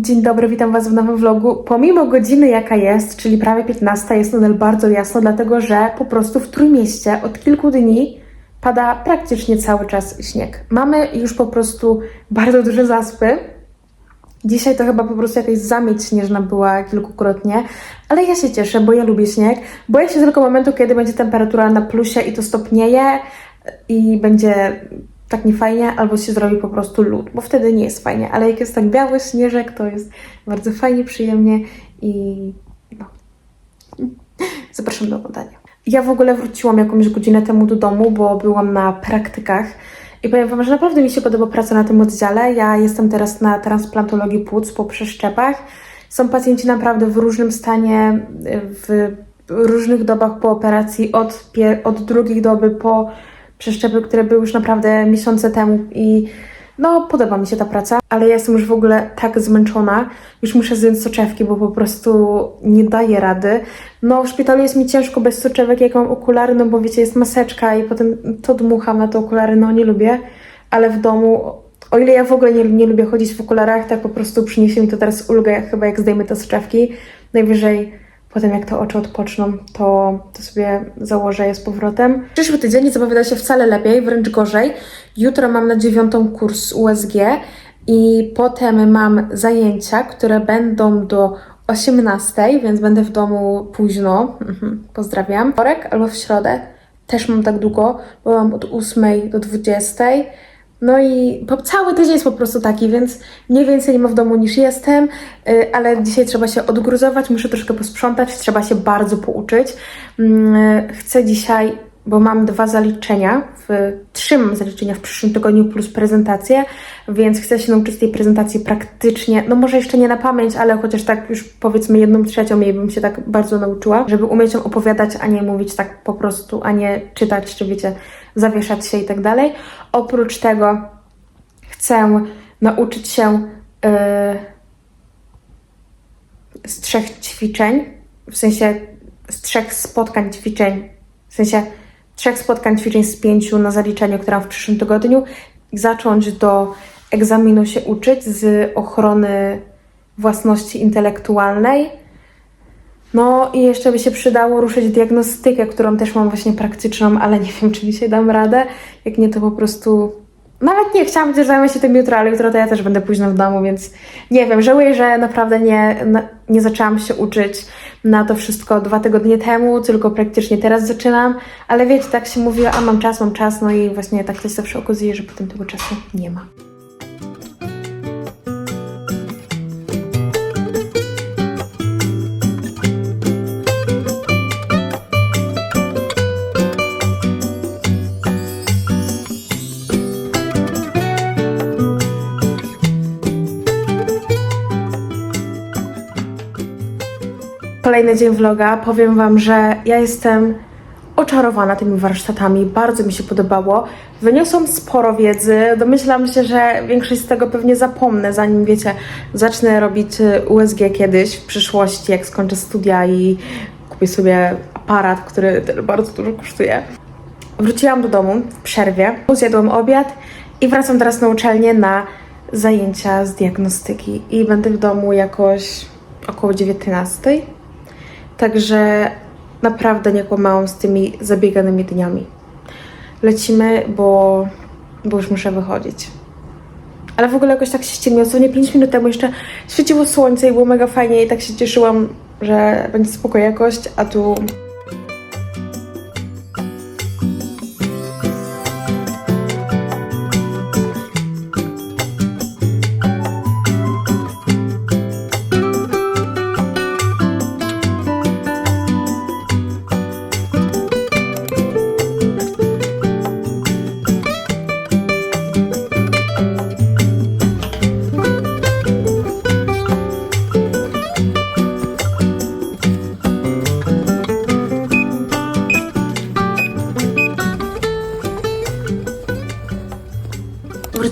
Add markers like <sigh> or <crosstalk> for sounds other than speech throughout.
Dzień dobry, witam Was w nowym vlogu. Pomimo godziny jaka jest, czyli prawie 15, jest nadal bardzo jasno, dlatego że po prostu w Trójmieście od kilku dni pada praktycznie cały czas śnieg. Mamy już po prostu bardzo duże zaspy. Dzisiaj to chyba po prostu jakaś zamieć śnieżna była kilkukrotnie, ale ja się cieszę, bo ja lubię śnieg. Boję się tylko momentu, kiedy będzie temperatura na plusie i to stopnieje i będzie tak niefajnie, albo się zrobi po prostu lód, bo wtedy nie jest fajnie, ale jak jest tak biały śnieżek, to jest bardzo fajnie, przyjemnie i no. Zapraszam do oglądania. Ja w ogóle wróciłam jakąś godzinę temu do domu, bo byłam na praktykach i powiem Wam, że naprawdę mi się podoba praca na tym oddziale. Ja jestem teraz na transplantologii płuc po przeszczepach. Są pacjenci naprawdę w różnym stanie, w różnych dobach po operacji, od, od drugiej doby po przeszczepy, które były już naprawdę miesiące temu i no, podoba mi się ta praca, ale ja jestem już w ogóle tak zmęczona, już muszę zdjąć soczewki, bo po prostu nie daję rady. No, w szpitalu jest mi ciężko bez soczewek, jak mam okulary, no bo wiecie, jest maseczka i potem to dmucham na te okulary, no nie lubię, ale w domu, o ile ja w ogóle nie, nie lubię chodzić w okularach, tak po prostu przyniesie mi to teraz ulgę, chyba jak zdejmę te soczewki, najwyżej Potem jak te oczy odpoczną, to, to sobie założę je z powrotem. Przyszły tydzień zapowiada się wcale lepiej, wręcz gorzej. Jutro mam na dziewiątą kurs USG i potem mam zajęcia, które będą do 18, więc będę w domu późno. Mhm, Pozdrawiam. Wtorek albo w środę też mam tak długo, bo mam od 8 do 20. No i po, cały tydzień jest po prostu taki, więc mniej więcej nie ma w domu niż jestem, y, ale dzisiaj trzeba się odgruzować, muszę troszkę posprzątać, trzeba się bardzo pouczyć. Mm, Chcę dzisiaj, bo mam dwa zaliczenia, w, trzy mam zaliczenia w przyszłym tygodniu plus prezentację, więc chcę się nauczyć tej prezentacji praktycznie, no może jeszcze nie na pamięć, ale chociaż tak już powiedzmy jedną trzecią jej bym się tak bardzo nauczyła, żeby umieć ją opowiadać, a nie mówić tak po prostu, a nie czytać, czy wiecie, zawieszać się i tak dalej. Oprócz tego chcę nauczyć się yy, z trzech ćwiczeń, w sensie z trzech spotkań ćwiczeń, w sensie trzech spotkań ćwiczeń z pięciu na zaliczeniu, które mam w przyszłym tygodniu zacząć do egzaminu się uczyć z ochrony własności intelektualnej. No i jeszcze by się przydało ruszyć diagnostykę, którą też mam właśnie praktyczną, ale nie wiem, czy dzisiaj dam radę. Jak nie, to po prostu... Nawet nie, chciałam też zająć się tym jutro, ale jutro to ja też będę późno w domu, więc nie wiem, żałuję, że naprawdę nie, nie zaczęłam się uczyć na to wszystko dwa tygodnie temu, tylko praktycznie teraz zaczynam, ale wiecie, tak się mówiła, a mam czas, mam czas, no i właśnie tak to jest zawsze okazuje, że potem tego czasu nie ma. Kolejny dzień vloga. Powiem Wam, że ja jestem oczarowana tymi warsztatami. Bardzo mi się podobało. Wyniosłam sporo wiedzy. Domyślam się, że większość z tego pewnie zapomnę, zanim wiecie, zacznę robić y, USG kiedyś w przyszłości, jak skończę studia i kupię sobie aparat, który bardzo dużo kosztuje. Wróciłam do domu w przerwie, zjadłam obiad i wracam teraz na uczelnię na zajęcia z diagnostyki i będę w domu jakoś około 19. Także naprawdę nie kłamałam z tymi zabieganymi dniami. Lecimy, bo, bo już muszę wychodzić. Ale w ogóle jakoś tak się ściemniło. Co nie 5 minut temu jeszcze świeciło słońce i było mega fajnie i tak się cieszyłam, że będzie spoko jakość, a tu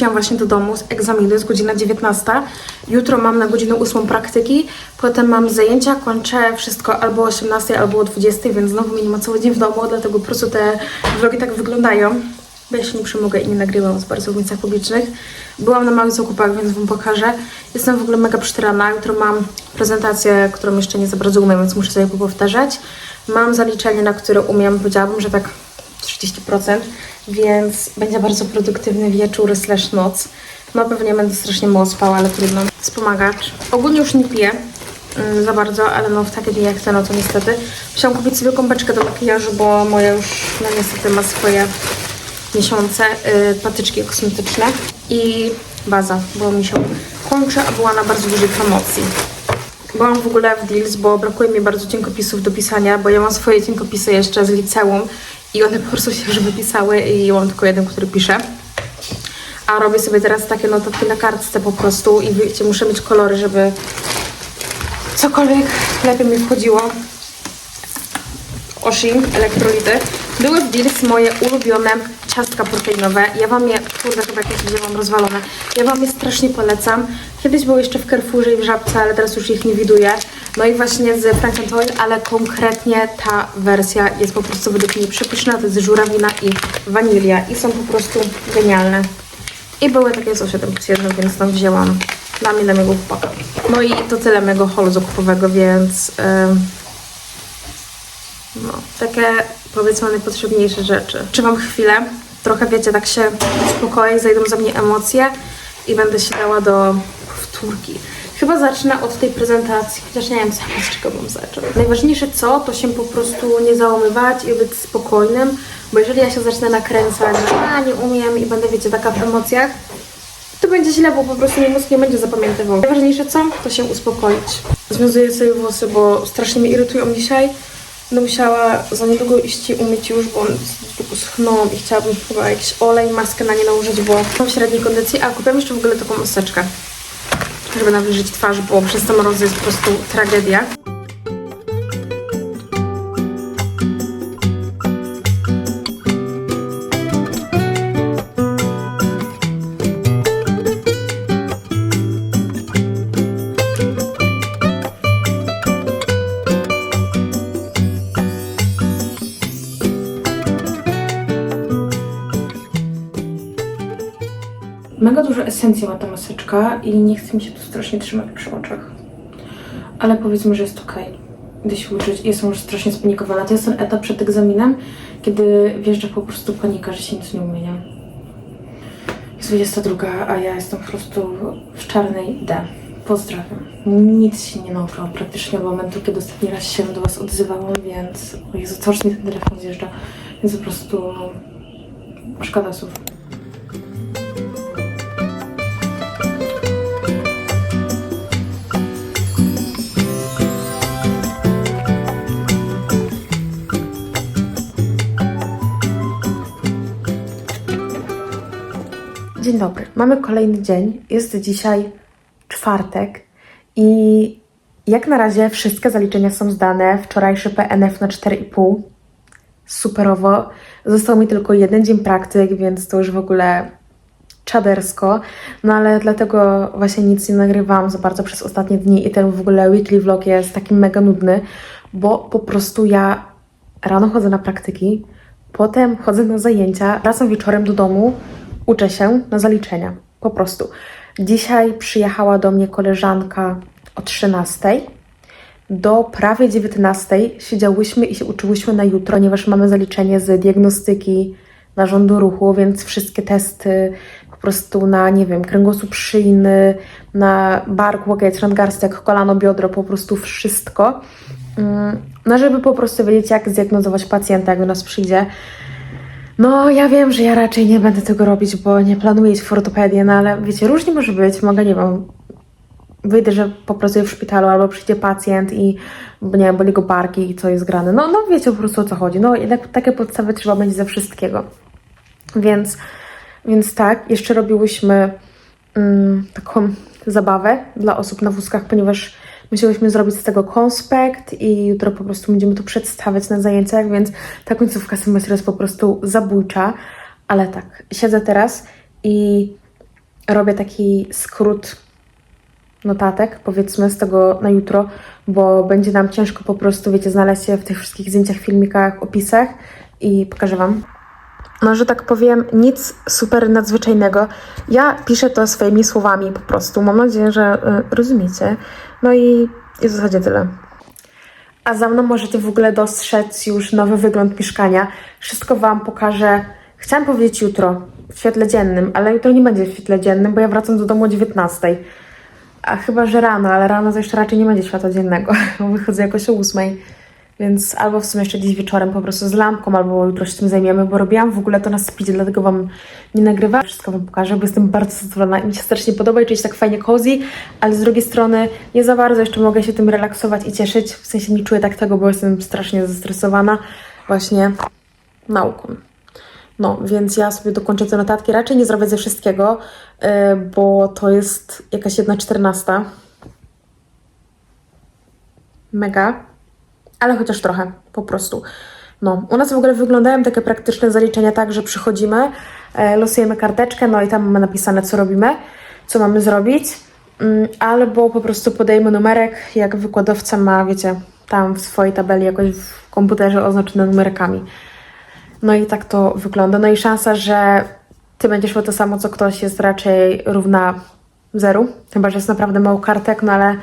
Wróciłam właśnie do domu z egzaminu, jest godzina 19. Jutro mam na godzinę 8 praktyki, potem mam zajęcia, kończę wszystko albo o 18, albo o 20, więc znowu mnie nie ma cały dzień w domu, dlatego po prostu te vlogi tak wyglądają. bo ja się nie przemogę i nie nagrywam z bardzo w miejscach publicznych. Byłam na małych zakupach, więc Wam pokażę. Jestem w ogóle mega przytyrana. Jutro mam prezentację, którą jeszcze nie za bardzo umiem, więc muszę sobie powtarzać. Mam zaliczenie, na które umiem, powiedziałabym, że tak 30%, więc będzie bardzo produktywny wieczór slash noc. No pewnie będę strasznie mało spała, ale trudno. Wspomagacz. Ogólnie już nie piję mm, za bardzo, ale no w takie dni jak te, no to niestety. Musiałam kupić sobie kąpeczkę do makijażu, bo moja już no niestety ma swoje miesiące, y, patyczki kosmetyczne i baza, bo mi się kończy, a była na bardzo dużej promocji. Byłam w ogóle w Deals, bo brakuje mi bardzo cienkopisów do pisania, bo ja mam swoje cienkopisy jeszcze z liceum i one po prostu się już wypisały i mam tylko jeden, który piszę. A robię sobie teraz takie notatki na kartce po prostu i wiecie, muszę mieć kolory, żeby cokolwiek lepiej mi wchodziło. Oshin, elektrolity. Były w Deals moje ulubione ciastka proteinowe. Ja Wam je, kurde, chyba jakieś wzięłam rozwalone. Ja Wam je strasznie polecam. Kiedyś były jeszcze w Carrefourze i w Żabce, ale teraz już ich nie widuję. No i właśnie z Frank Oil, ale konkretnie ta wersja jest po prostu według mnie przepyszna. To jest żurawina i wanilia i są po prostu genialne. I były takie z 7 plus 1, więc tam wzięłam dla mnie, dla mojego chłopaka. No i to tyle mojego holu zakupowego, więc... ym, no, takie powiedzmy najpotrzebniejsze rzeczy. Trzymam chwilę, trochę wiecie, tak się uspokoję, zajdą za mnie emocje i będę się dała do powtórki. Chyba zacznę od tej prezentacji, chociaż nie wiem, co z czego mam zacząć. Najważniejsze co, to się po prostu nie załamywać i być spokojnym, bo jeżeli ja się zacznę nakręcać, że a, nie umiem i będę, wiecie, taka w emocjach, to będzie źle, bo po prostu mój mózg nie będzie zapamiętywał. Najważniejsze co? To się uspokoić. Związuję sobie włosy, bo strasznie mnie irytują dzisiaj. Będę musiała za niedługo iść i umyć już, bo one długo schną i chciałabym chyba jakiś olej, maskę na nie nałożyć, bo mam średniej kondycji, a kupiłam jeszcze w ogóle taką maseczkę, żeby nawilżyć twarz, bo przez te jest po prostu tragedia. Mega dużo esencji ma ta maseczka i nie chce mi się tu strasznie trzymać przy oczach. Ale powiedzmy, że jest ok. Idę się uczyć jestem już strasznie spanikowana. To jest ten etap przed egzaminem, kiedy wjeżdża po prostu panika, że się nic nie umie? Jest 22, a ja jestem po prostu w czarnej D. Pozdrawiam. Nic się nie nauczyłam praktycznie od momentu, kiedy ostatni raz się do Was odzywałam, więc... O Jezu, cały mi ten telefon zjeżdża. Więc po prostu... Szkoda słów. Dzień dobry. Mamy kolejny dzień. Jest dzisiaj czwartek i jak na razie wszystkie zaliczenia są zdane. Wczorajszy PNF na 4,5. Superowo. Został mi tylko jeden dzień praktyk, więc to już w ogóle czadersko. No ale dlatego właśnie nic nie nagrywałam za bardzo przez ostatnie dni i ten w ogóle weekly vlog jest taki mega nudny, bo po prostu ja rano chodzę na praktyki, potem chodzę na zajęcia, wracam wieczorem do domu, uczę się na zaliczenia. Po prostu. Dzisiaj przyjechała do mnie koleżanka o 13. Do prawie 19 siedziałyśmy i się uczyłyśmy na jutro, ponieważ mamy zaliczenie z diagnostyki narządu ruchu, więc wszystkie testy po prostu na, nie wiem, kręgosłup szyjny, na bark, łokieć, nadgarstek, kolano, biodro, po prostu wszystko. Mm, No, żeby po prostu wiedzieć, jak zdiagnozować pacjenta, jak do nas przyjdzie. No, ja wiem, że ja raczej nie będę tego robić, bo nie planuję iść w ortopedię, no ale wiecie, różnie może być. Mogę, nie wiem, wyjdę, że popracuję w szpitalu, albo przyjdzie pacjent i, nie wiem, boli go barki i co jest grane. No, no wiecie po prostu o co chodzi. No, jednak takie podstawy trzeba będzie ze wszystkiego. Więc, więc tak, jeszcze robiłyśmy mm, taką zabawę dla osób na wózkach, ponieważ musiałyśmy zrobić z tego konspekt i jutro po prostu będziemy to przedstawiać na zajęciach, więc ta końcówka semestru jest po prostu zabójcza. Ale tak, siedzę teraz i robię taki skrót notatek, powiedzmy, z tego na jutro, bo będzie nam ciężko po prostu, wiecie, znaleźć się w tych wszystkich zdjęciach, filmikach, opisach i pokażę Wam. no, że tak powiem, nic super nadzwyczajnego. Ja piszę to swoimi słowami po prostu. Mam nadzieję, że y, rozumiecie. No i, w zasadzie tyle. A za mną możecie w ogóle dostrzec już nowy wygląd mieszkania. Wszystko Wam pokażę. Chciałam powiedzieć jutro, w świetle dziennym, ale jutro nie będzie w świetle dziennym, bo ja wracam do domu o 19. A chyba, że rano, ale rano to jeszcze raczej nie będzie światła dziennego, <laughs> bo wychodzę jakoś o 8. Więc albo w sumie jeszcze dziś wieczorem po prostu z lampką, albo jutro się tym zajmiemy, bo robiłam w ogóle to na speedzie, dlatego Wam nie nagrywam. Wszystko Wam pokażę, bo jestem bardzo zadowolona i mi się strasznie podoba i czuję się tak fajnie cozy, ale z drugiej strony nie za bardzo jeszcze mogę się tym relaksować i cieszyć. W sensie nie czuję tak tego, bo jestem strasznie zestresowana właśnie nauką. No, więc ja sobie dokończę te notatki. Raczej nie zrobię ze wszystkiego, yy, bo to jest jakaś jedna czternasta. Mega ale chociaż trochę, po prostu. No, u nas w ogóle wyglądają takie praktyczne zaliczenia tak, że przychodzimy, e, losujemy karteczkę, no i tam mamy napisane, co robimy, co mamy zrobić, mm, albo po prostu podajemy numerek, jak wykładowca ma, wiecie, tam w swojej tabeli jakoś w komputerze oznaczone numerkami. No i tak to wygląda. No i szansa, że ty będziesz miał to samo, co ktoś, jest raczej równa zeru, chyba, że jest naprawdę mało kartek, no ale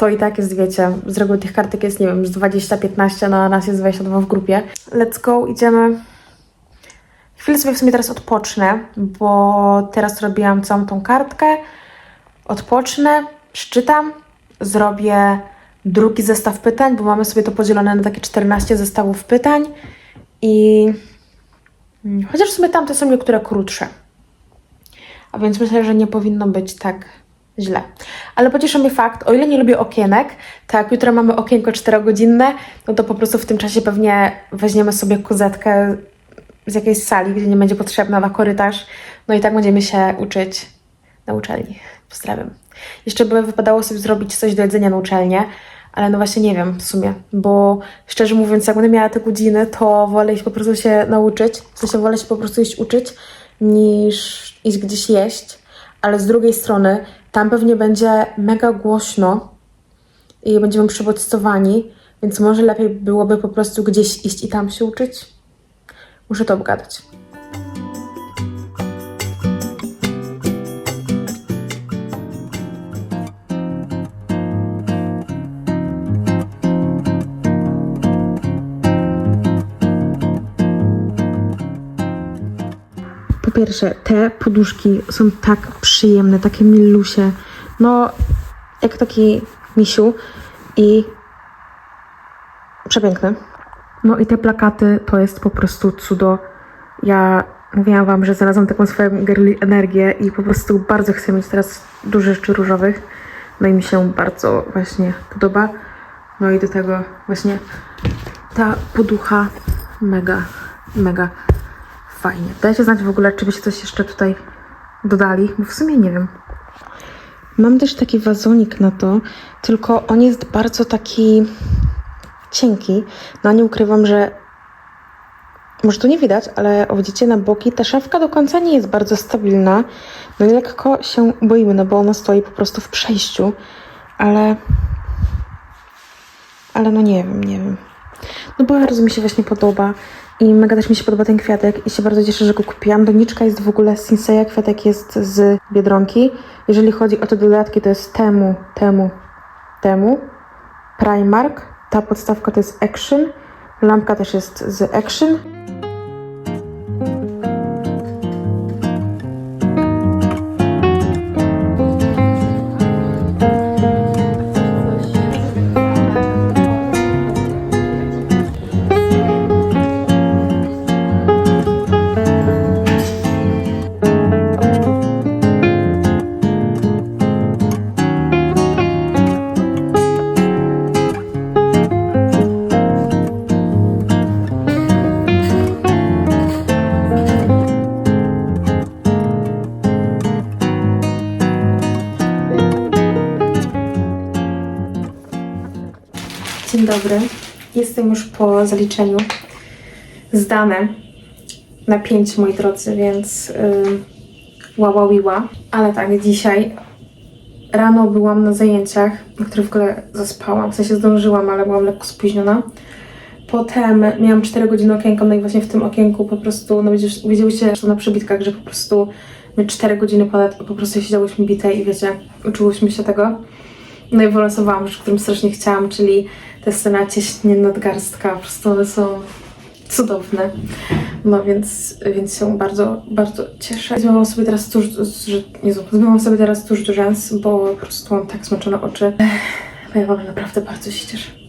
to i tak jest, wiecie, z reguły tych kartek jest, nie wiem, z 20-15, no a nas jest 22 w grupie. Let's go, idziemy. Chwilę sobie w sumie teraz odpocznę, bo teraz robiłam całą tą kartkę. Odpocznę, przeczytam, zrobię drugi zestaw pytań, bo mamy sobie to podzielone na takie 14 zestawów pytań i chociaż w sumie tamte są niektóre krótsze. A więc myślę, że nie powinno być tak źle. Ale pocieszy mnie fakt, o ile nie lubię okienek, to jak jutro mamy okienko 4-godzinne, no to po prostu w tym czasie pewnie weźmiemy sobie kozetkę z jakiejś sali, gdzie nie będzie potrzebna na korytarz, no i tak będziemy się uczyć na uczelni. Pozdrawiam. Jeszcze by wypadało sobie zrobić coś do jedzenia na uczelnię, ale no właśnie nie wiem w sumie, bo szczerze mówiąc, jak będę miała te godziny, to wolę iść po prostu się nauczyć, w sensie wolę się po prostu iść uczyć, niż iść gdzieś jeść, ale z drugiej strony tam pewnie będzie mega głośno i będziemy przebodźcowani, więc może lepiej byłoby po prostu gdzieś iść i tam się uczyć. Muszę to obgadać. Pierwsze, te poduszki są tak przyjemne, takie milusie. No, jak taki misiu i przepiękne. No i te plakaty to jest po prostu cudo. Ja mówiłam wam, że znalazłam taką swoją girly energię i po prostu bardzo chcę mieć teraz dużo rzeczy różowych. No i mi się bardzo właśnie podoba. No i do tego właśnie ta poducha mega, mega fajnie. Dajcie znać w ogóle, czy byście coś jeszcze tutaj dodali, bo w sumie nie wiem. Mam też taki wazonik na to, tylko on jest bardzo taki cienki. No nie ukrywam, że może tu nie widać, ale o, widzicie na boki ta szafka do końca nie jest bardzo stabilna. No i lekko się boimy, no bo ona stoi po prostu w przejściu, ale ale no nie wiem, nie wiem. No bardzo mi się właśnie podoba i mega też mi się podoba ten kwiatek i się bardzo cieszę, że go kupiłam. Doniczka jest w ogóle z Sinseya, kwiatek jest z Biedronki. Jeżeli chodzi o te dodatki, to jest Temu, Temu, Temu, Primark. Ta podstawka to jest Action, lampka też jest z Action. Dobry. Jestem już po zaliczeniu. Zdane na 5, moi drodzy, więc yy, ła, ła, ła. Ale tak, dzisiaj rano byłam na zajęciach, na których w ogóle zaspałam. W sensie zdążyłam, ale byłam lekko spóźniona. Potem miałam 4 godziny okienko, no i właśnie w tym okienku po prostu, no widziałyście że na przebitkach, że po prostu my 4 godziny ponad po prostu siedziałyśmy bite i wiecie, uczyłyśmy się tego. No i wylosowałam rzecz, którym strasznie chciałam, czyli te scena cieśnie nadgarstka, po prostu one są cudowne. No więc, więc się bardzo, bardzo cieszę. Zmywam sobie teraz tuż, że, Jezu, zmywam sobie teraz tuż do rzęs, bo po prostu mam tak zmęczone oczy. Wam, że naprawdę bardzo się cieszę.